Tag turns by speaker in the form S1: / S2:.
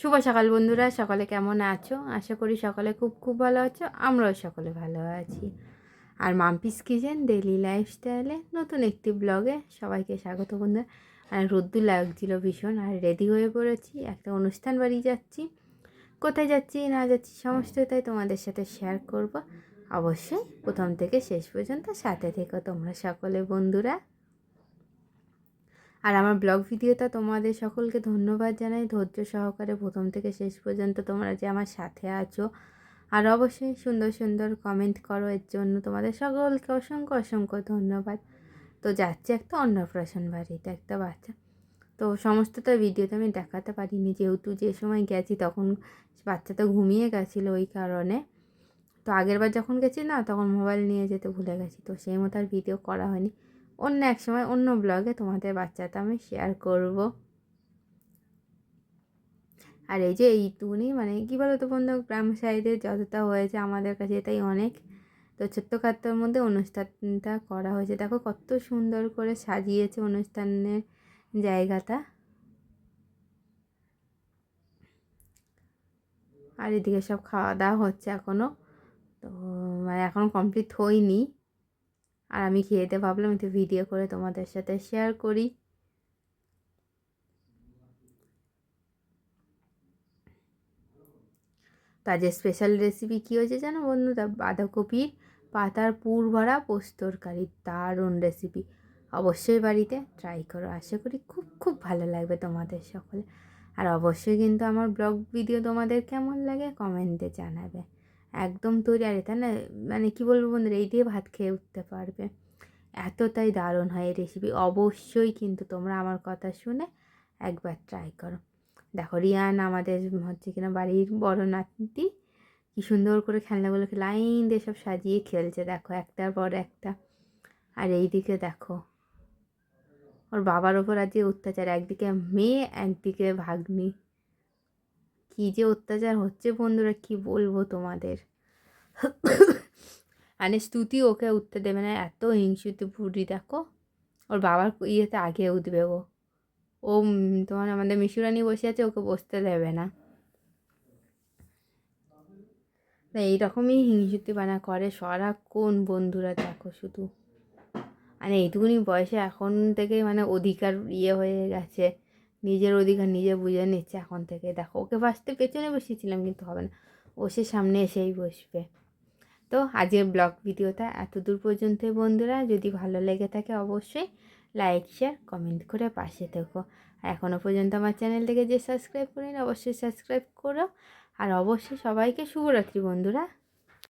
S1: শুভ সকাল বন্ধুরা, সকলে কেমন আছো? আশা করি সকলে খুব খুব ভালো আছো, আমরাও সকলে ভালো আছি। আর মাম্পিস কিচেন ডেইলি লাইফস্টাইলে নতুন একটি ব্লগে সবাইকে স্বাগত বন্ধুরা। আর রোদ্দুর লাগছিল ভীষণ, আর রেডি হয়ে পড়েছি, একটা অনুষ্ঠান বাড়ি যাচ্ছি। কোথায় যাচ্ছি, না যাচ্ছি সমস্তটাই তোমাদের সাথে শেয়ার করব। অবশ্যই প্রথম থেকে শেষ পর্যন্ত সাথে থেকো তোমরা সকলে বন্ধুরা। আর আমার ব্লগ ভিডিওটা তোমাদের সকলকে ধন্যবাদ জানাই। ধৈর্য সহকারে প্রথম থেকে শেষ পর্যন্ত তোমরা যে আমার সাথে আছো। আর অবশ্যই সুন্দর সুন্দর কমেন্ট করো, এর জন্য তোমাদের সকলকে অসংখ্য অসংখ্য ধন্যবাদ। তো যাচ্ছে একটা অন্নপ্রাশন বাড়িতে, একটা বাচ্চা। তো সমস্তটা ভিডিওতে আমি দেখাতে পারিনি, যেহেতু যে সময় গেছি তখন বাচ্চাটা ঘুমিয়ে গেছিল ওই কারণে। তো আগেরবার যখন গেছি না, তখন মোবাইল নিয়ে যেতে ভুলে গেছি, তো সেই মতো আর ভিডিও করা হয়নি। অন্য এক সময় অন্য ব্লগে তোমাদের বাচ্চাটা আমি শেয়ার করব। আর এই যে এই এইটুকুনি মানে কী বলো তো বন্ধু, গ্রাম সাইডে যতটা হয়েছে আমাদের কাছে এটাই অনেক। তো ছোট্ট খাট্টোর মধ্যে অনুষ্ঠানটা করা হয়েছে। দেখো কত সুন্দর করে সাজিয়েছে অনুষ্ঠানের জায়গাটা। আর এদিকে সব খাওয়া দাওয়া হচ্ছে এখনও তো মানে এখনও কমপ্লিট হয়নি। আর আমি খেয়েতে ভাবলাম একটু ভিডিও করে তোমাদের সাথে শেয়ার করি। তাদের স্পেশাল রেসিপি কী হয়েছে জানো বন্ধুরা? বাঁধাকপির পাতার পুর ভরা পোস্তরকারি দারুণ রেসিপি অবশ্যই বাড়িতে ট্রাই করো। আশা করি খুব খুব ভালো লাগবে তোমাদের সকলে। আর অবশ্যই কিন্তু আমার ব্লগ ভিডিও তোমাদের কেমন লাগে কমেন্টে জানাবে। একদম তৈরি। আর এটা না? মানে কী বলব বন্ধুরা? এই দিয়ে ভাত খেয়ে উঠতে পারবে। এতটাই দারুণ হয় এই রেসিপি অবশ্যই কিন্তু তোমরা আমার কথা শুনে একবার ট্রাই করো। দেখো, রিয়ান আমাদের হচ্ছে কিনা বাড়ির বড় নাতি, কী সুন্দর করে খেলনাগুলোকে লাইন দিয়ে সব সাজিয়ে খেলছে। দেখো, একটার পর একটা। আর এই দিকে দেখো, ওর বাবার ওপর আজ যে অত্যাচার। একদিকে মেয়ে, একদিকে ভাগ্নি। কী যে অত্যাচার হচ্ছে বন্ধুরা, কি বলব তোমাদের? মানে স্তুতি ওকে উঠতে দেবে না, এত হিংসুতি বুড়ি দেখো। ওর বাবার ইয়েতে আগে উঠবে ও। ও তোমার আমাদের মিশুরানি বসে আছে, ওকে বসতে দেবে না। এইরকমই হিংসুতি বানা করে সারাক্ষণ বন্ধুরা, দেখো শুধু। মানে এইটুকুনি বয়সে এখন থেকে মানে অধিকার ইয়ে হয়ে গেছে। নিজের অধিকার নিজে বুঝে নিচ্ছে এখন থেকে। দেখো, ওকে ফার্স্টে পেছনে বসেছিলাম কিন্তু হবে না। ও সে সামনে এসেই বসবে। তো আজকের ব্লগ ভিডিওটা এত দূর পর্যন্ত বন্ধুরা, যদি ভালো লেগে থাকে অবশ্যই লাইক শেয়ার কমেন্ট করে পাশে থেকো। আর এখনও পর্যন্ত আমার চ্যানেলটাকে যে সাবস্ক্রাইব করেন, অবশ্যই সাবস্ক্রাইব করো। আর অবশ্যই সবাইকে শুভরাত্রি বন্ধুরা।